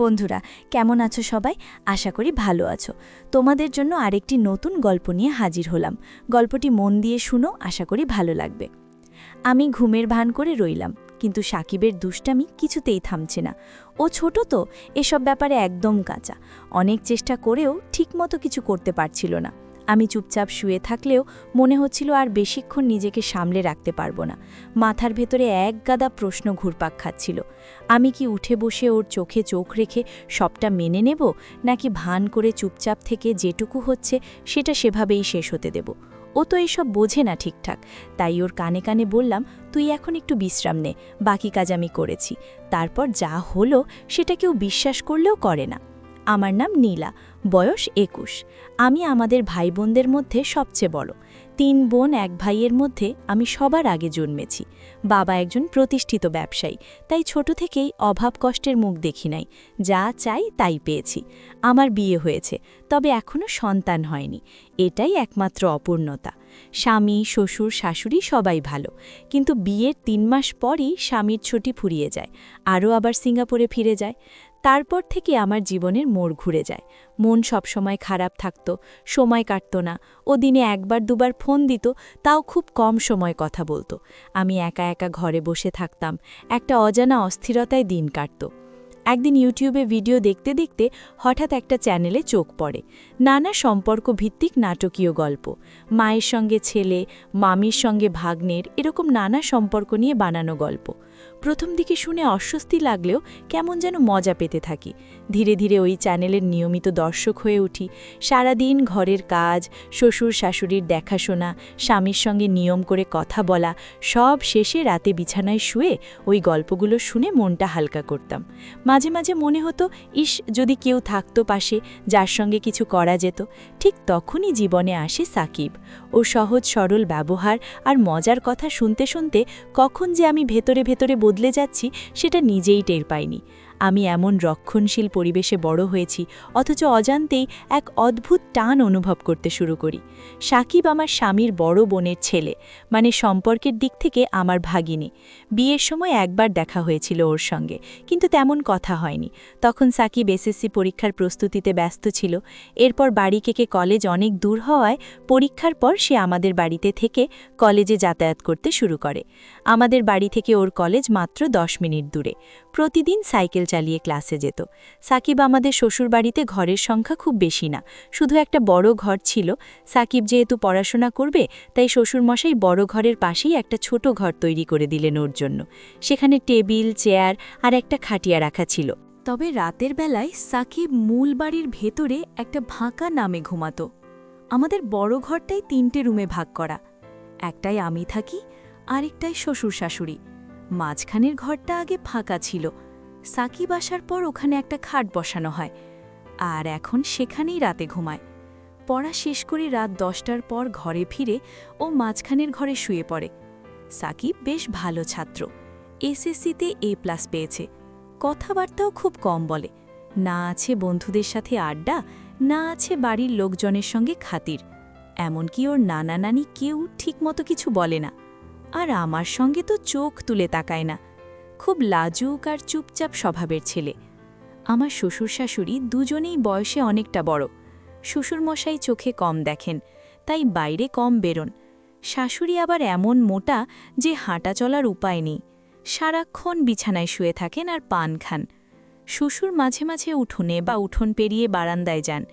বন্ধুরা, কেমন আছো সবাই? আশা করি ভালো আছো। তোমাদের জন্য আরেকটি নতুন গল্প নিয়ে হাজির হলাম। গল্পটি মন দিয়ে শুনো, আশা করি ভালো লাগবে। আমি ঘুমের ভান করে রইলাম, কিন্তু সাকিবের দুষ্টামি কিছুতেই থামছে না। ও ছোট তো, এসব ব্যাপারে একদম কাঁচা। অনেক চেষ্টা করেও ঠিকমতো কিছু করতে পারছিল না। আমি চুপচাপ শুয়ে থাকলেও মনে হচ্ছিল আর বেশিক্ষণ নিজেকে সামলে রাখতে পারব না। মাথার ভেতরে এক গাদা প্রশ্ন ঘুরপাক খাচ্ছিল। আমি কি উঠে বসে ওর চোখে চোখ রেখে সবটা মেনে নেব, নাকি ভান করে চুপচাপ থেকে যেটুকু হচ্ছে সেটা সেভাবেই শেষ হতে দেব? ও তো এইসব বোঝে না ঠিকঠাক। তাই ওর কানে কানে বললাম, তুই এখন একটু বিশ্রাম নে, বাকি কাজ আমি করেছি। তারপর যা হলো সেটা কেউ বিশ্বাস করলেও করে না। আমার নাম নীলা। বয়স একুশ। আমি আমাদের ভাই বোনদের মধ্যে সবচেয়ে বড়। তিন বোন, এক ভাইয়ের মধ্যে আমি সবার আগে জন্মেছি। বাবা একজন প্রতিষ্ঠিত ব্যবসায়ী, তাই ছোট থেকেই অভাব কষ্টের মুখ দেখি নাই। যা চাই তাই পেয়েছি। আমার বিয়ে হয়েছে, তবে এখনও সন্তান হয়নি। এটাই একমাত্র অপূর্ণতা। স্বামী, শ্বশুর, শাশুড়ি সবাই ভালো। কিন্তু বিয়ের তিন মাস পরই স্বামীর ছুটি ফুরিয়ে যায়। আরও আবার সিঙ্গাপুরে ফিরে যায়। তারপর থেকে আমার জীবনের মোড় ঘুরে যায়। মন সবসময় খারাপ থাকত, সময় কাটত না ও দিনে একবার দুবার ফোন দিত, তাও খুব কম সময় কথা বলতো। আমি একা একা ঘরে বসে থাকতাম, একটা অজানা অস্থিরতায় দিন কাটত। একদিন ইউটিউবে ভিডিও দেখতে দেখতে হঠাৎ একটা চ্যানেলে চোখ পড়ে। নানা সম্পর্ক ভিত্তিক নাটকীয় গল্প। মায়ের সঙ্গে ছেলে, মামির সঙ্গে ভাগ্নের এরকম নানা সম্পর্ক নিয়ে বানানো গল্প। প্রথম দিকে শুনে অস্বস্তি লাগলেও কেমন যেন মজা পেতে থাকি। ধীরে ধীরে ওই চ্যানেলের নিয়মিত দর্শক হয়ে উঠি। সারাদিন ঘরের কাজ, শ্বশুর শাশুড়ির দেখাশোনা, স্বামীর সঙ্গে নিয়ম করে কথা বলা, সব শেষে রাতে বিছানায় শুয়ে ওই গল্পগুলো শুনে মনটা হালকা করতাম। মাঝে মাঝে মনে হতো, ইস, যদি কেউ থাকতো পাশে, যার সঙ্গে কিছু করা যেত। ঠিক তখনই জীবনে আসে সাকিব। ও সহজ সরল ব্যবহার আর মজার কথা শুনতে শুনতে কখন যে আমি ভেতরে ভেতরে বদলে যাচ্ছি সেটা নিজেই টের পাইনি। আমি এমন রক্ষণশীল পরিবেশে বড় হয়েছি, অথচ অজান্তেই এক অদ্ভুত টান অনুভব করতে শুরু করি। সাকিব আমার স্বামীর বড় বোনের ছেলে মানে সম্পর্কের দিক থেকে আমার ভাগিনী। বিয়ের সময় একবার দেখা হয়েছিল ওর সঙ্গে, কিন্তু তেমন কথা হয়নি। তখন সাকিব এসএসসি পরীক্ষার প্রস্তুতিতে ব্যস্ত ছিল। এরপর বাড়ি থেকে কলেজ অনেক দূর হওয়ায় পরীক্ষার পর সে আমাদের বাড়িতে থেকে কলেজে যাতায়াত করতে শুরু করে। আমাদের বাড়ি থেকে ওর কলেজ মাত্র দশ মিনিট দূরে। প্রতিদিন সাইকেল চালিয়ে ক্লাসে যেত। সাকিব আমাদের শ্বশুরবাড়িতে ঘরের সংখ্যা খুব বেশি না। শুধু একটা বড় ঘর ছিল। সাকিব যেহেতু পড়াশোনা করবে, তাই শ্বশুরমশাই বড় ঘরের পাশেই একটা ছোট ঘর তৈরি করে দিলেন ওর জন্য। সেখানে টেবিল, চেয়ার আর একটা খাটিয়া রাখা ছিল। তবে রাতের বেলায় সাকিব মূল বাড়ির ভেতরে একটা ভাঁকা নামে ঘুমাতো। আমাদের বড় ঘরটাই তিনটে রুমে ভাগ করা। একটাই আমি থাকি আরেকটাই শ্বশুর শাশুড়ি মাঝখানের ঘরটা আগে ফাঁকা ছিল। সাকিব আসার পর ওখানে একটা খাট বসানো হয়। আর এখন সেখানেই রাতে ঘুমায়। পড়া শেষ করে রাত দশটার পর ঘরে ফিরে ও মাঝখানের ঘরে শুয়ে পড়ে। সাকিব বেশ ভালো ছাত্র। এসএসসিতে এ প্লাস পেয়েছে। কথাবার্তাও খুব কম বলে। না আছে বন্ধুদের সাথে আড্ডা, না আছে বাড়ির লোকজনের সঙ্গে খাতির। এমনকি ওর নানা নানি কেউ ঠিকমতো কিছু বলে না। আর আমার সঙ্গে তো চোখ তুলে তাকায় না। খুব লাজুক আর চুপচাপ স্বভাবের ছেলে। আমার শ্বশুর শাশুড়ি দুজনেই বয়সে অনেকটা বড়। শ্বশুরমশাই চোখে কম দেখেন, তাই বাইরে কম বেরোন। শাশুড়ি আবার এমন মোটা যে হাঁটা চলার উপায় নেই। সারাক্ষণ বিছানায় শুয়ে থাকেন আর পান খান। শ্বশুর মাঝে মাঝে উঠোনে বা উঠোন পেরিয়ে বারান্দায় যান।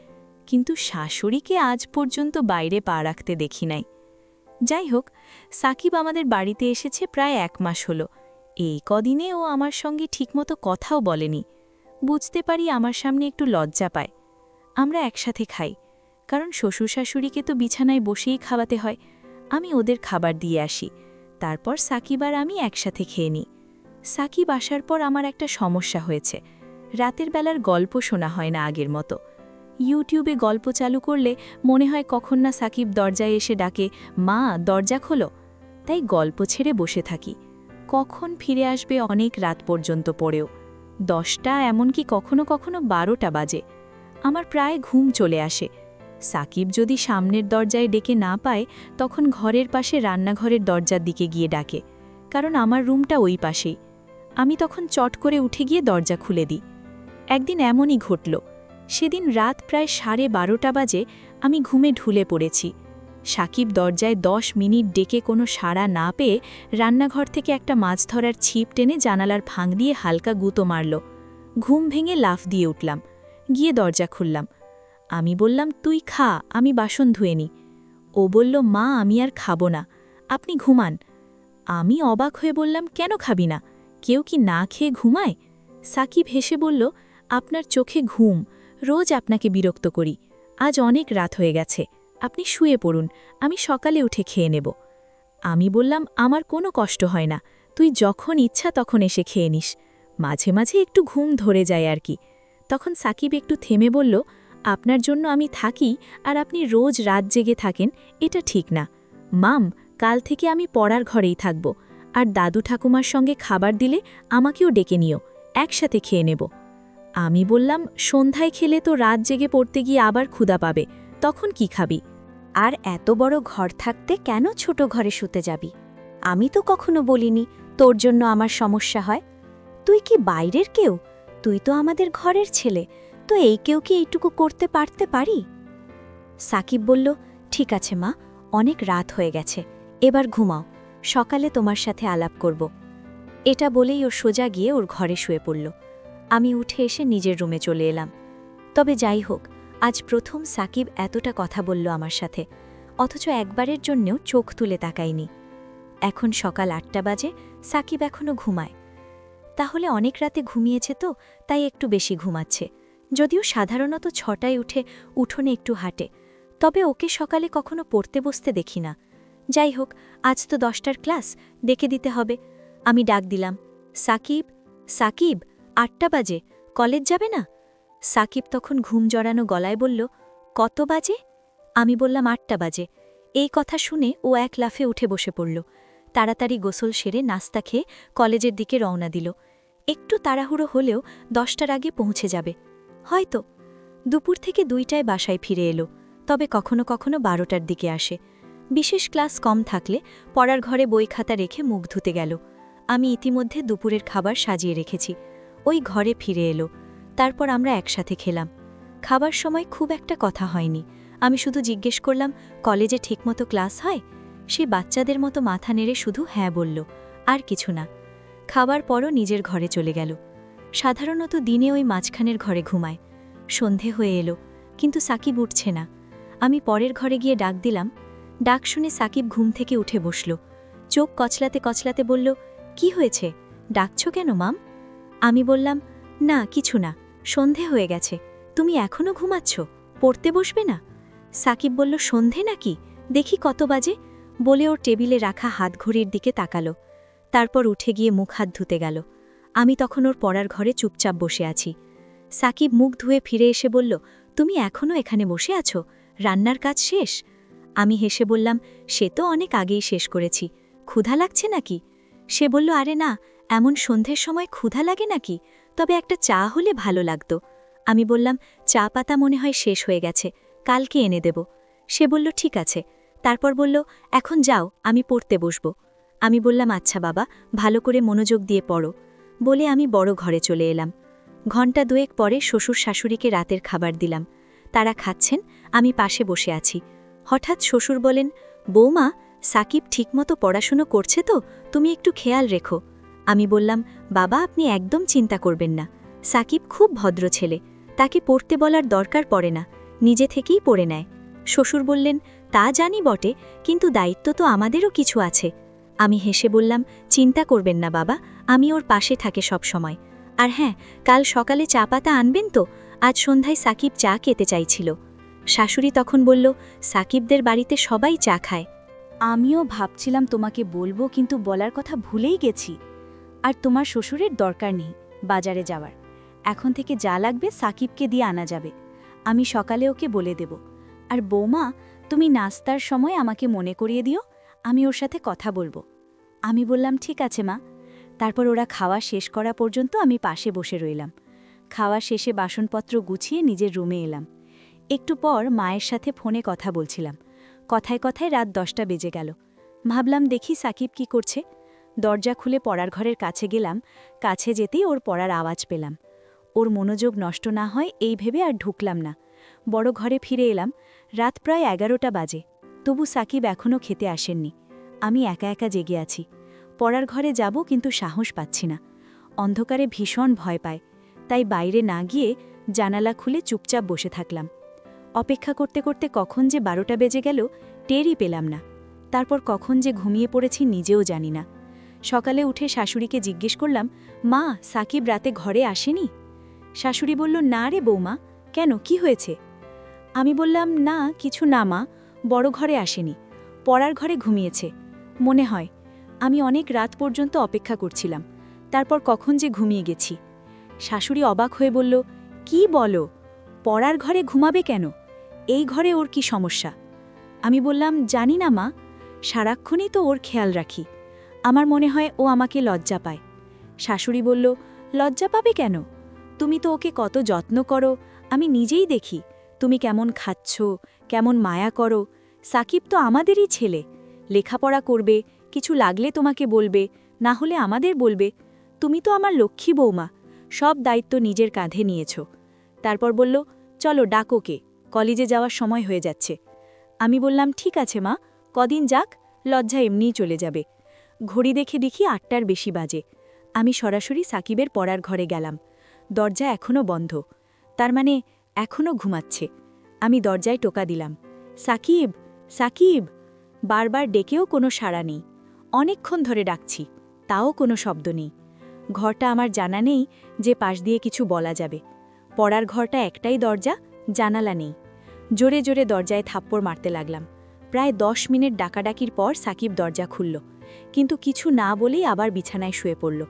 কিন্তু শাশুড়িকে আজ পর্যন্ত বাইরে পা রাখতে দেখি নাই। যাই হোক, সাকিব আমাদের বাড়িতে এসেছে প্রায় এক মাস হলো। এই কদিনে ও আমার সঙ্গে ঠিকমতো কথাও বলেনি। বুঝতে পারি আমার সামনে একটু লজ্জা পায়। আমরা একসাথে খাই, কারণ শ্বশুর শাশুড়িকে তো বিছানায় বসেই খাওয়াতে হয়। আমি ওদের খাবার দিয়ে আসি, তারপর সাকিব আর আমি একসাথে খেয়ে নিই। সাকিব আসার পর আমার একটা সমস্যা হয়েছে। রাতের বেলার গল্প শোনা হয় না আগের মতো। ইউটিউবে গল্প চালু করলে মনে হয় কখন না সাকিব দরজায় এসে ডাকে, মা, দরজা খোলো। তাই গল্প ছেড়ে বসে থাকি। কখন ফিরে আসবে অনেক রাত পর্যন্ত পড়েও। দশটা এমনকি কখনো কখনো বারোটা বাজে। আমার প্রায় ঘুম চলে আসে। সাকিব যদি সামনের দরজায় ডেকে না পায়, তখন ঘরের পাশে রান্নাঘরের দরজার দিকে গিয়ে ডাকে, কারণ আমার রুমটা ওই পাশেই। আমি তখন চট করে উঠে গিয়ে দরজা খুলে দিই। একদিন এমনই ঘটল। সেদিন রাত প্রায় সাড়ে বারোটা বাজে আমি ঘুমে ঢুলে পড়েছি। সাকিব দরজায় দশ মিনিট ডেকে কোনো সাড়া না পেয়ে রান্নাঘর থেকে একটা মাছ ধরার ছিপ টেনে জানালার ফাঁক দিয়ে হালকা গুঁতো মারল। ঘুম ভেঙে লাফ দিয়ে উঠলাম। গিয়ে দরজা খুললাম। আমি বললাম, তুই খা, আমি বাসন ধুয়ে নি। ও বলল, মা, আমি আর খাব না। আপনি ঘুমান। আমি অবাক হয়ে বললাম, কেন খাবি না? কেউ কি না খেয়ে ঘুমায়? সাকিব হেসে বলল, আপনার চোখে ঘুম। রোজ আপনাকে বিরক্ত করি। আজ অনেক রাত হয়ে গেছে। আপনি শুয়ে পড়ুন, আমি সকালে উঠে খেয়ে নেব। আমি বললাম, আমার কোনো কষ্ট হয় না। তুই যখন ইচ্ছা তখন এসে খেয়ে নিস। মাঝে মাঝে একটু ঘুম ধরে যায় আর কি। তখন সাকিব একটু থেমে বলল, আপনার জন্য আমি থাকি আর আপনি রোজ রাত জেগে থাকেন, এটা ঠিক না। মাম, কাল থেকে আমি পড়ার ঘরেই থাকব। আর দাদু ঠাকুমার সঙ্গে খাবার দিলে আমাকেও ডেকে নিও। একসাথে খেয়ে নেব। আমি বললাম, সন্ধ্যায় খেলে তো রাত জেগে পড়তে গিয়ে আবার ক্ষুধা পাবে, তখন কি খাবি? আর এত বড় ঘর থাকতে কেন ছোট ঘরে শুতে যাবি? আমি তো কখনো বলিনি, তোর জন্য আমার সমস্যা হয়। তুই কি বাইরের কেউ? তুই তো আমাদের ঘরের ছেলে, তো এই কেউ কি এইটুকু করতে পারতে পারি? সাকিব বলল, ঠিক আছে মা, অনেক রাত হয়ে গেছে, এবার ঘুমাও, সকালে তোমার সাথে আলাপ করব। এটা বলেই ও সোজা গিয়ে ওর ঘরে শুয়ে পড়ল। আমি উঠে এসে নিজের রুমে চলে এলাম। তবে যাই হোক, আজ প্রথম সাকিব এতটা কথা বলল আমার সাথে, অথচ একবারের জন্যেও চোখ তুলে তাকাইনি এখন সকাল আটটা বাজে, সাকিব এখনও ঘুমায়। তাহলে অনেক রাতে ঘুমিয়েছে তো, তাই একটু বেশি ঘুমাচ্ছে। যদিও সাধারণত ছটায় উঠে, উঠোনে একটু হাঁটে। তবে ওকে সকালে কখনো পড়তে বসতে দেখি না। যাই হোক, আজ তো দশটার ক্লাস ডেকে দিতে হবে। আমি ডাক দিলাম, সাকিব সাকিব! আটটা বাজে, কলেজ যাবে না? সাকিব তখন ঘুম জড়ানো গলায় বলল, কত বাজে? আমি বললাম, আটটা বাজে। এই কথা শুনে ও এক লাফে উঠে বসে পড়ল। তাড়াতাড়ি গোসল সেরে নাস্তা খেয়ে কলেজের দিকে রওনা দিল। একটু তাড়াহুড়ো হলেও দশটার আগে পৌঁছে যাবে। হয়তো। দুপুর থেকে দুইটায় বাসায় ফিরে এলো, তবে কখনো কখনো বারোটার দিকে আসে। বিশেষ ক্লাস কম থাকলে পড়ার ঘরে বই খাতা রেখে মুখ ধুতে গেল। আমি ইতিমধ্যে দুপুরের খাবার সাজিয়ে রেখেছি। ওই ঘরে ফিরে এলো। তারপর আমরা একসাথে খেলাম। খাবার সময় খুব একটা কথা হয়নি। আমি শুধু জিজ্ঞেস করলাম, কলেজে ঠিকমতো ক্লাস হয়? সে বাচ্চাদের মতো মাথা নেড়ে শুধু হ্যাঁ বলল, আর কিছু না। খাবার পরও নিজের ঘরে চলে গেল। সাধারণত দিনে ওই মাঝখানের ঘরে ঘুমায়। সন্ধে হয়ে এলো, কিন্তু সাকিব উঠছে না। আমি পরের ঘরে গিয়ে ডাক দিলাম। ডাক শুনে সাকিব ঘুম থেকে উঠে বসল। চোখ কচলাতে কচলাতে বলল, কি হয়েছে? ডাকছ কেন, মাম? আমি বললাম, না, কিছু না, সন্ধে হয়ে গেছে, তুমি এখনও ঘুমাচ্ছ, পড়তে বসবে না? সাকিব বলল, সন্ধে নাকি? দেখি কত বাজে? বলে ওর টেবিলে রাখা হাতঘড়ির দিকে তাকালো, তারপর উঠে গিয়ে মুখ হাত ধুতে গেল। আমি তখন ওর পড়ার ঘরে চুপচাপ বসে আছি। সাকিব মুখ ধুয়ে ফিরে এসে বলল, তুমি এখনও এখানে বসে আছো? রান্নার কাজ শেষ? আমি হেসে বললাম, সে তো অনেক আগেই শেষ করেছি, ক্ষুধা লাগছে নাকি? সে বলল, আরে না এমন সন্ধ্যের সময় ক্ষুধা লাগে নাকি? তবে একটা চা হলে ভালো লাগতো। আমি বললাম, চা পাতা মনে হয় শেষ হয়ে গেছে, কালকে এনে দেব। সে বলল, ঠিক আছে। তারপর বলল, এখন যাও, আমি পড়তে বসব। আমি বললাম আচ্ছা বাবা, ভালো করে মনোযোগ দিয়ে পড়ো। বলে আমি বড় ঘরে চলে এলাম। ঘণ্টা দুয়েক পরে শ্বশুর শাশুড়িকে রাতের খাবার দিলাম। তারা খাচ্ছেন, আমি পাশে বসে আছি। হঠাৎ শ্বশুর বলেন, বৌমা, সাকিব ঠিকমতো পড়াশুনো করছে তো, তুমি একটু খেয়াল রেখো। আমি বললাম, বাবা, আপনি একদম চিন্তা করবেন না। সাকিব খুব ভদ্র ছেলে। তাকে পড়তে বলার দরকার পড়ে না। নিজে থেকেই পড়ে নেয়। শ্বশুর বললেন, তা জানি বটে, কিন্তু দায়িত্ব তো আমাদেরও কিছু আছে। আমি হেসে বললাম, চিন্তা করবেন না বাবা, আমি ওর পাশে থাকে সব সময়। আর হ্যাঁ কাল সকালে চা পাতা আনবেন তো? আজ সন্ধ্যায় সাকিব চা খেতে চাইছিল। শাশুড়ি তখন বলল, সাকিবদের বাড়িতে সবাই চা খায়। আমিও ভাবছিলাম তোমাকে বলব, কিন্তু বলার কথা ভুলেই গেছি। আর তোমার শ্বশুরের দরকার নেই বাজারে যাওয়ার। এখন থেকে যা লাগবে সাকিবকে দিয়ে আনা যাবে। আমি সকালে ওকে বলে দেব। আর বৌমা, তুমি নাস্তার সময় আমাকে মনে করিয়ে দিও, আমি ওর সাথে কথা বলব। আমি বললাম, ঠিক আছে মা। তারপর ওরা খাওয়া শেষ করা পর্যন্ত আমি পাশে বসে রইলাম। খাওয়া শেষে বাসনপত্র গুছিয়ে নিজের রুমে এলাম। একটু পর মায়ের সাথে ফোনে কথা বলছিলাম। কথায় কথায় রাত দশটা বেজে গেল। ভাবলাম, দেখি সাকিব কি করছে। দরজা খুলে পড়ার ঘরের কাছে গেলাম, কাছে যেতেই ওর পড়ার আওয়াজ পেলাম। ওর মনোযোগ নষ্ট না হয় এই ভেবে আর ঢুকলাম না। বড় ঘরে ফিরে এলাম, রাত প্রায় এগারোটা বাজে। তবু সাকিব এখনও খেতে আসেননি। আমি একা একা জেগে আছি। পড়ার ঘরে যাব কিন্তু সাহস পাচ্ছি না। অন্ধকারে ভীষণ ভয় পায়। তাই বাইরে না গিয়ে জানালা খুলে চুপচাপ বসে থাকলাম। অপেক্ষা করতে করতে কখন যে বারোটা বেজে গেল, টেরই পেলাম না। তারপর কখন যে ঘুমিয়ে পড়েছি নিজেও জানি না। সকালে উঠে শাশুড়িকে জিজ্ঞেস করলাম, মা, সাকিব রাতে ঘরে আসেনি? শাশুড়ি বলল, না রে বৌমা, কেন, কি হয়েছে? আমি বললাম, না, কিছু না মা, বড় ঘরে আসেনি, পড়ার ঘরে ঘুমিয়েছে, মনে হয়, আমি অনেক রাত পর্যন্ত অপেক্ষা করছিলাম, তারপর কখন যে ঘুমিয়ে গেছি। শাশুড়ি অবাক হয়ে বলল, কি বলো, পড়ার ঘরে ঘুমাবে কেন? এই ঘরে ওর কি সমস্যা? আমি বললাম, জানি না মা, সারাক্ষণই তো ওর খেয়াল রাখি। আমার মনে হয় ও আমাকে লজ্জা পায়। শাশুড়ি বলল, লজ্জা পাবে কেন? তুমি তো ওকে কত যত্ন করো। আমি নিজেই দেখি, তুমি কেমন খাচ্ছ, কেমন মায়া করো। সাকিব তো আমাদেরই ছেলে। লেখাপড়া করবে, কিছু লাগলে তোমাকে বলবে, না হলে আমাদের বলবে। তুমি তো আমার লক্ষ্মী বৌমা, সব দায়িত্ব নিজের কাঁধে নিয়েছ। তারপর বলল, চলো ডাকোকে কলেজে যাওয়ার সময় হয়ে যাচ্ছে। আমি বললাম, ঠিক আছে মা, কদিন যাক, লজ্জা এমনিই চলে যাবে। ঘড়ি দেখে দেখি আটটার বেশি বাজে। আমি সরাসরি সাকিবের পড়ার ঘরে গেলাম। দরজা এখনও বন্ধ। তার মানে এখনও ঘুমাচ্ছে। আমি দরজায় টোকা দিলাম। সাকিব সাকিব! বারবার ডেকেও কোনো সাড়া নেই। অনেকক্ষণ ধরে ডাকছি। তাও কোনো শব্দ নেই। ঘরটা আমার জানা নেই যে পাশ দিয়ে কিছু বলা যাবে। পড়ার ঘরটা একটাই দরজা, জানালা নেই। জোরে জোরে দরজায় থাপ্পড় মারতে লাগলাম। প্রায় দশ মিনিট ডাকাডাকির পর সাকিব দরজা খুলল। কিন্তু কিছু না বলেই আবার বিছানায় শুয়ে পড়ল।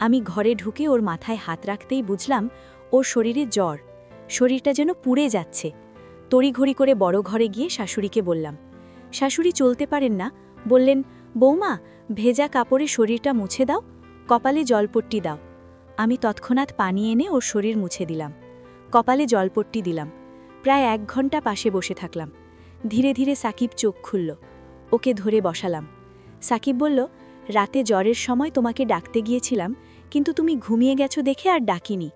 আমি ঘরে ঢুকে ওর মাথায় হাত রাখতেই বুঝলাম, ওর শরীরে জ্বর। শরীরটা যেন পুড়ে যাচ্ছে। তড়িঘড়ি করে বড় ঘরে গিয়ে শাশুড়িকে বললাম, শাশুড়ি চলতে পারেন না। বললেন, বৌমা, ভেজা কাপড়ে শরীরটা মুছে দাও, কপালে জলপট্টি দাও। আমি তৎক্ষণাৎ পানি এনে ওর শরীর মুছে দিলাম। কপালে জলপট্টি দিলাম। প্রায় এক ঘণ্টা পাশে বসে থাকলাম। ধীরে ধীরে সাকিব চোখ খুলল। ওকে ধরে বসালাম। সাকিব বলল, রাতে জ্বরের সময় তোমাকে ডাকতে গিয়েছিলাম, কিন্তু তুমি ঘুমিয়ে গেছো দেখে আর ডাকিনি।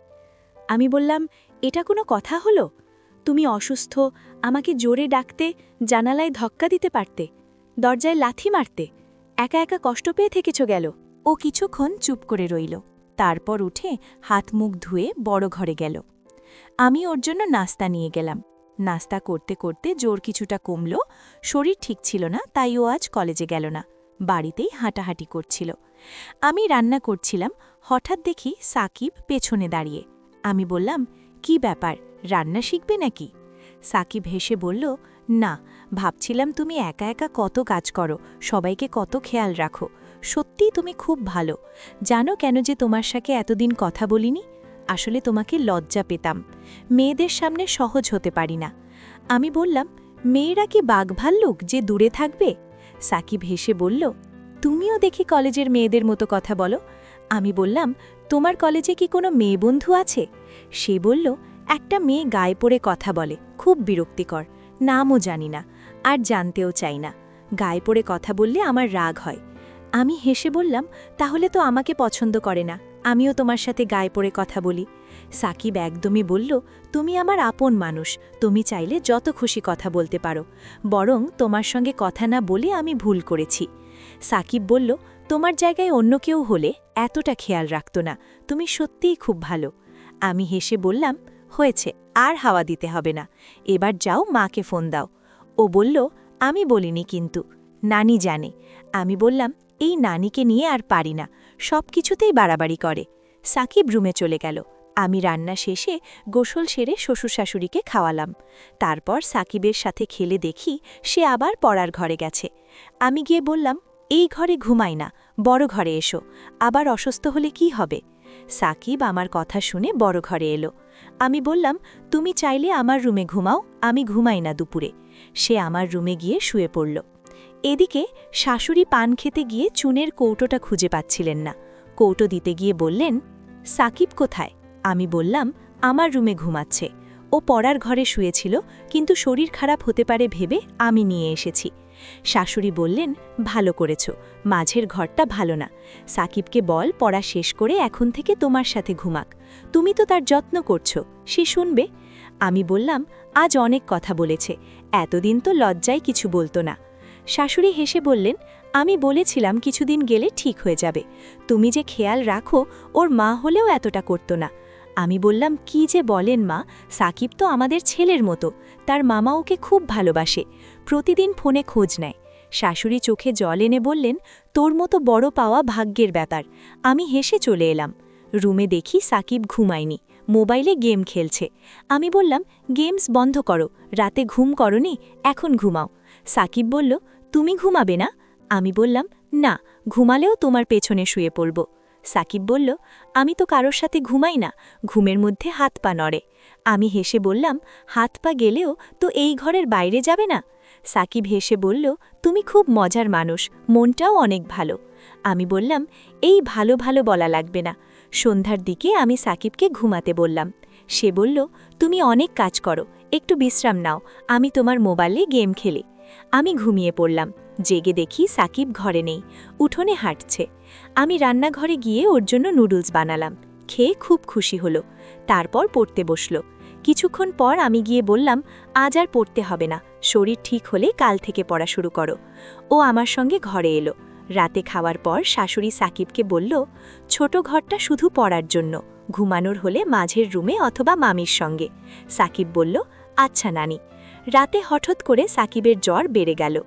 আমি বললাম, এটা কোনো কথা হলো? তুমি অসুস্থ, আমাকে জোরে ডাকতে, জানালায় ধক্কা দিতে পারতে, দরজায় লাথি মারতে, একা একা কষ্ট পেয়ে থেকেছ গেল? ও কিছুক্ষণ চুপ করে রইল, তারপর উঠে হাত মুখ ধুয়ে বড় ঘরে গেল। আমি ওর জন্য নাস্তা নিয়ে গেলাম। নাস্তা করতে করতে জোর কিছুটা কমল, শরীর ঠিক ছিল না, তাই ও আজ কলেজে গেল না। বাড়িতেই হাঁটাহাঁটি করছিল। আমি রান্না করছিলাম, হঠাৎ দেখি সাকিব পেছনে দাঁড়িয়ে। আমি বললাম, কি ব্যাপার, রান্না শিখবে নাকি? সাকিব হেসে বলল, না, ভাবছিলাম তুমি একা একা কত কাজ করো, সবাইকে কত খেয়াল রাখো। সত্যিই তুমি খুব ভালো। জানো কেন যে তোমার সাথে এতদিন কথা বলিনি? আসলে তোমাকে লজ্জা পেতাম। মেয়েদের সামনে সহজ হতে পারি না। আমি বললাম, মেয়েরা কি বাঘ ভাল্লুক যে দূরে থাকবে? সাকিব হেসে বলল, তুমিও দেখি কলেজের মেয়েদের মতো কথা বলো। আমি বললাম, তোমার কলেজে কি কোনো মেয়ে বন্ধু আছে? সে বলল, একটা মেয়ে গায়ে পড়ে কথা বলে, খুব বিরক্তিকর। নামও জানি না, আর জানতেও চাই না। গায়ে পড়ে কথা বললে আমার রাগ হয়। আমি হেসে বললাম, তাহলে তো আমাকে পছন্দ করে না। আমিও তোমার সাথে গায়ে পড়ে কথা বলি। সাকিব একদমই বলল, তুমি আমার আপন মানুষ, তুমি চাইলে যত খুশি কথা বলতে পারো। বরং তোমার সঙ্গে কথা না বলে আমি ভুল করেছি। সাকিব বলল, তোমার জায়গায় অন্য কেউ হলে এতটা খেয়াল রাখত না, তুমি সত্যিই খুব ভালো। আমি হেসে বললাম, হয়েছে, আর হাওয়া দিতে হবে না, এবার যাও মাকে ফোন দাও। ও বলল, আমি বলিনি কিন্তু, নানি জানে। আমি বললাম, এই নানিকে নিয়ে আর পারি না সব কিছুতেই বাড়াবাড়ি করে। সাকিব রুমে চলে গেল। আমি রান্না শেষে গোসল সেরে শ্বশুর শাশুড়িকে খাওয়ালাম। তারপর সাকিবের সাথে খেলে দেখি সে আবার পড়ার ঘরে গেছে। আমি গিয়ে বললাম, এই ঘরে ঘুমাই না, বড় ঘরে এসো। আবার অসুস্থ হলে কি হবে? সাকিব আমার কথা শুনে বড় ঘরে এলো। আমি বললাম, তুমি চাইলে আমার রুমে ঘুমাও, আমি ঘুমাই না দুপুরে। সে আমার রুমে গিয়ে শুয়ে পড়ল। এদিকে শাশুড়ি পান খেতে গিয়ে চুনের কৌটোটা খুঁজে পাচ্ছিলেন না। কৌটো দিতে গিয়ে বললেন, সাকিব কোথায়? আমি বললাম, আমার রুমে ঘুমাচ্ছে। ও পড়ার ঘরে শুয়েছিল, কিন্তু শরীর খারাপ হতে পারে ভেবে আমি নিয়ে এসেছি। শাশুড়ি বললেন, ভালো করেছ, মাঝের ঘরটা ভালো না। সাকিবকে বল, পড়া শেষ করে এখন থেকে তোমার সাথে ঘুমাক। তুমি তো তার যত্ন করছ, সে শুনবে? আমি বললাম, আজ অনেক কথা বলেছে। এতদিন তো লজ্জায় কিছু বলতো না। শাশুড়ি হেসে বললেন, আমি বলেছিলাম কিছুদিন গেলে ঠিক হয়ে যাবে। তুমি যে খেয়াল রাখো, ওর মা হলেও এতটা করতো না। আমি বললাম, কি যে বলেন মা, সাকিব তো আমাদের ছেলের মতো। তার মামা ওকে খুব ভালোবাসে, প্রতিদিন ফোনে খোঁজ নেয়। শাশুড়ি চোখে জল এনে বললেন, তোর মতো বড় পাওয়া ভাগ্যের ব্যাপার। আমি হেসে চলে এলাম। রুমে দেখি সাকিব ঘুমায়নি, মোবাইলে গেম খেলছে। আমি বললাম, গেমস বন্ধ করো, রাতে ঘুম করনি, এখন ঘুমাও। সাকিব বলল তুমি ঘুমাবে না? আমি বললাম, না, ঘুমালেও তোমার পেছনে শুয়ে পড়ব। সাকিব বলল, আমি তো কারোর সাথে ঘুমাই না, ঘুমের মধ্যে হাত পা নড়ে। আমি হেসে বললাম, হাত পা গেলেও তো এই ঘরের বাইরে যাবে না? সাকিব হেসে বলল, তুমি খুব মজার মানুষ, মনটাও অনেক ভালো। আমি বললাম, এই ভালো ভালো বলা লাগবে না। সন্ধ্যার দিকে আমি সাকিবকে ঘুমাতে বললাম। সে বলল, তুমি অনেক কাজ করো, একটু বিশ্রাম নাও, আমি তোমার মোবাইলে গেম খেলি। আমি ঘুমিয়ে পড়লাম। জেগে দেখি সাকিব ঘরে নেই। উঠোনে হাঁটছে। আমি রান্নাঘরে গিয়ে ওর জন্য নুডলস বানালাম। খেয়ে খুব খুশি হলো। তারপর পড়তে বসল। কিছুক্ষণ পর আমি গিয়ে বললাম, আজ আর পড়তে হবে না। শরীর ঠিক হলে কাল থেকে পড়া শুরু করো। ও আমার সঙ্গে ঘরে এলো। রাতে খাওয়ার পর শাশুড়ি সাকিবকে বলল, ছোট ঘরটা শুধু পড়ার জন্য। ঘুমানোর হলে মাঝের রুমে অথবা মামির সঙ্গে। সাকিব বলল আচ্ছা নানি। রাতে হঠাৎ করে সাকিবের জ্বর বেড়ে গেল।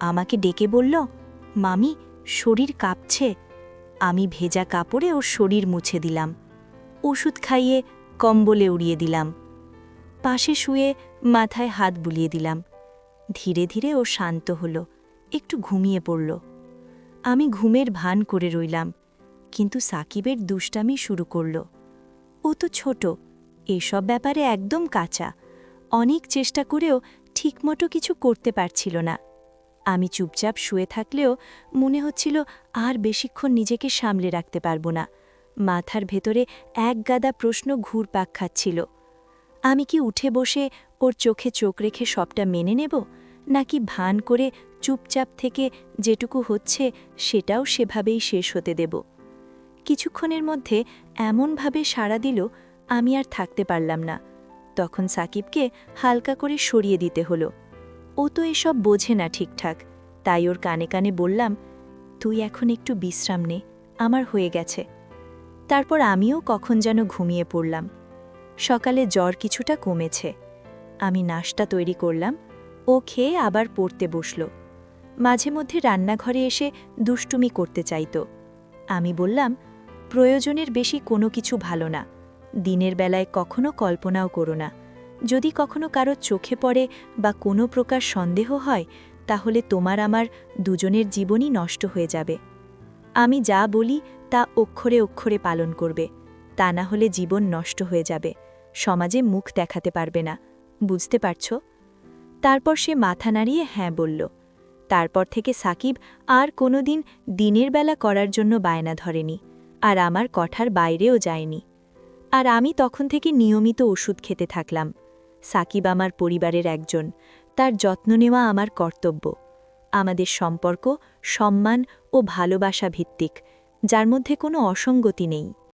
আমাকে ডেকে বলল, মামি, শরীর কাঁপছে। আমি ভেজা কাপড়ে ওর শরীর মুছে দিলাম। ওষুধ খাইয়ে কম্বলে উড়িয়ে দিলাম। পাশে শুয়ে মাথায় হাত বুলিয়ে দিলাম। ধীরে ধীরে ও শান্ত হল, একটু ঘুমিয়ে পড়ল। আমি ঘুমের ভান করে রইলাম, কিন্তু সাকিবের দুষ্টামি শুরু করল। ও তো ছোট, এসব ব্যাপারে একদম কাঁচা। অনেক চেষ্টা করেও ঠিকমতো কিছু করতে পারছিল না। আমি চুপচাপ শুয়ে থাকলেও মনে হচ্ছিল আর বেশিক্ষণ নিজেকে সামলে রাখতে পারব না। মাথার ভেতরে এক গাদা প্রশ্ন ঘুরপাক খাচ্ছিল। আমি কি উঠে বসে ওর চোখে চোখ রেখে সবটা মেনে নেব, নাকি ভান করে চুপচাপ থেকে যেটুকু হচ্ছে সেটাও সেভাবেই শেষ হতে দেব? কিছুক্ষণের মধ্যে এমনভাবে সাড়া দিল, আমি আর থাকতে পারলাম না। তখন সাকিবকে হালকা করে সরিয়ে দিতে হলো। ও তো এসব বোঝে না ঠিকঠাক। তাই ওর কানে কানে বললাম, তুই এখন একটু বিশ্রাম নে, আমার হয়ে গেছে। তারপর আমিও কখন যেন ঘুমিয়ে পড়লাম। সকালে জ্বর কিছুটা কমেছে। আমি নাশতা তৈরি করলাম, ও খেয়ে আবার পড়তে বসল। মাঝে মধ্যে রান্নাঘরে এসে দুষ্টুমি করতে চাইত। আমি বললাম, প্রয়োজনের বেশি কোনো কিছু ভালো না। দিনের বেলায় কখনো কল্পনাও করো না। যদি কখনো কারও চোখে পড়ে বা কোনো প্রকার সন্দেহ হয়, তাহলে তোমার আমার দুজনের জীবনই নষ্ট হয়ে যাবে। আমি যা বলি তা অক্ষরে অক্ষরে পালন করবে, তা না হলে জীবন নষ্ট হয়ে যাবে, সমাজে মুখ দেখাতে পারবে না, বুঝতে পারছ? তারপর সে মাথা নাড়িয়ে হ্যাঁ বলল। তারপর থেকে সাকিব আর কোনোদিন দিনের বেলা করার জন্য বায়না ধরেনি, আর আমার কঠার বাইরেও যায়নি। আর আমি তখন থেকে নিয়মিত ওষুধ খেতে থাকলাম। সাকিব আমার পরিবারের একজন। তার যত্ন নেওয়া আমার কর্তব্য। আমাদের সম্পর্ক, সম্মান ও ভালোবাসা ভিত্তিক যার মধ্যে কোনো অসঙ্গতি নেই।